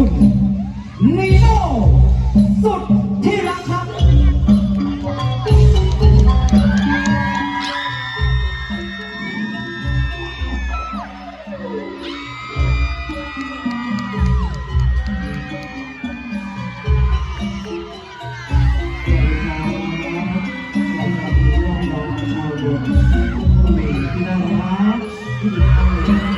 ุณนีโน่สุดที่รักครับ ที่น่าที่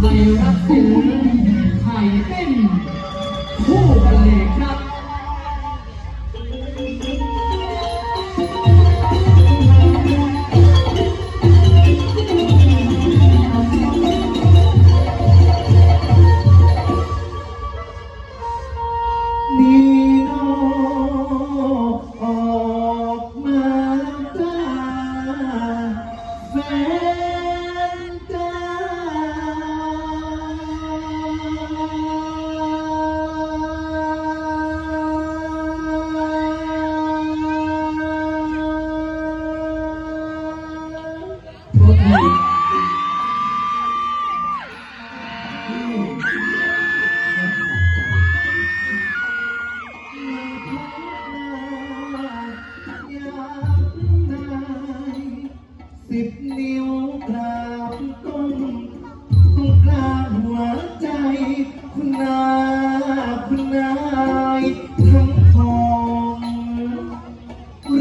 Vai, สิบนิ้วกราบก้มตรงกางหัวใจ คุณนาคุณนายทั้งทอง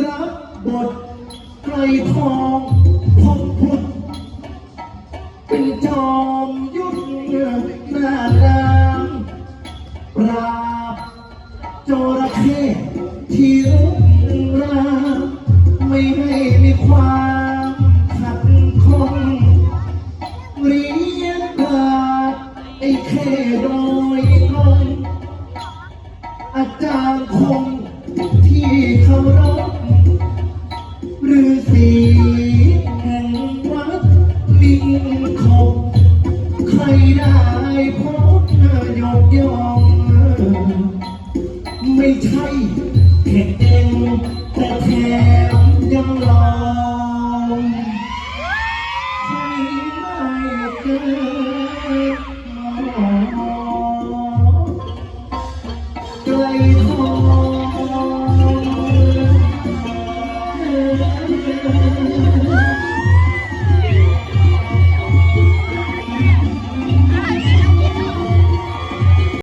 รับบทไกลทอ มยุทธหน้ารามปราบโจระเข้ที่รุกรานไม่ให้มีความขัดคงเรียนกาดไอ้เข้โดยตรงอาจารย์คง ได้พบหยกยองไม่ใช่แค่เองแต่แถมยังรอ